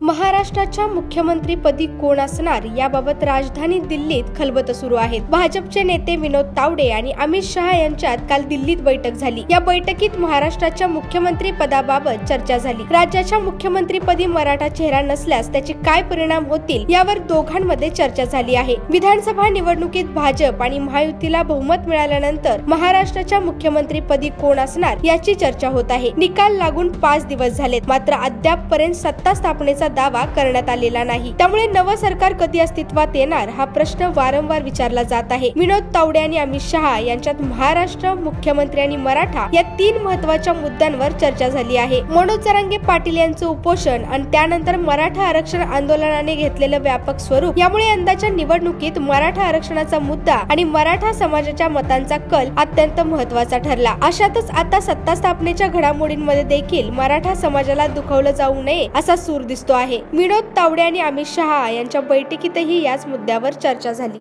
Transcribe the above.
महाराष्ट्राच्या मुख्यमंत्रीपदी कोण असणार याबाबत राजधानी दिल्लीत खलबत सुरू आहेत. भाजपचे नेते विनोद तावडे आणि अमित शहा यांच्यात काल दिल्लीत बैठक झाली. या बैठकीत महाराष्ट्राच्या मुख्यमंत्री पदाबाबत चर्चा झाली. राज्याच्या मुख्यमंत्रीपदी मराठा चेहरा नसल्यास त्याचे काय परिणाम होतील यावर दोघांमध्ये चर्चा झाली आहे. विधानसभा निवडणुकीत भाजप आणि महायुतीला बहुमत मिळाल्यानंतर महाराष्ट्राच्या मुख्यमंत्रीपदी कोण असणार याची चर्चा होत आहे. निकाल लागून पाच दिवस झालेत. मात्र अद्यापपर्यंत सत्ता स्थापनेचा दावा करण्यात आलेला नाही. त्यामुळे नवं सरकार कधी अस्तित्वात येणार हा प्रश्न वारंवार विचारला जात आहे. विनोद तावडे आणि अमित शहा यांच्यात महाराष्ट्र मुख्यमंत्री आणि मराठा या तीन महत्त्वाच्या मुद्द्यांवर चर्चा झाली आहे. मनोज जरांगे पाटील यांचं उपोषण आणि त्यानंतर मराठा आरक्षण आंदोलनाने घेतलेलं व्यापक स्वरूप यामुळे यंदाच्या निवडणुकीत मराठा आरक्षणाचा मुद्दा आणि मराठा समाजाच्या मतांचा कल अत्यंत महत्त्वाचा ठरला. अशातच आता सत्ता स्थापनेच्या घडामोडींमध्ये देखील मराठा समाजाला दुखवलं जाऊ नये असा सूर दिसतो आहे. विनोद तावडे आणि अमित शहा यांच्या बैठकीतही याच मुद्द्यावर चर्चा झाली.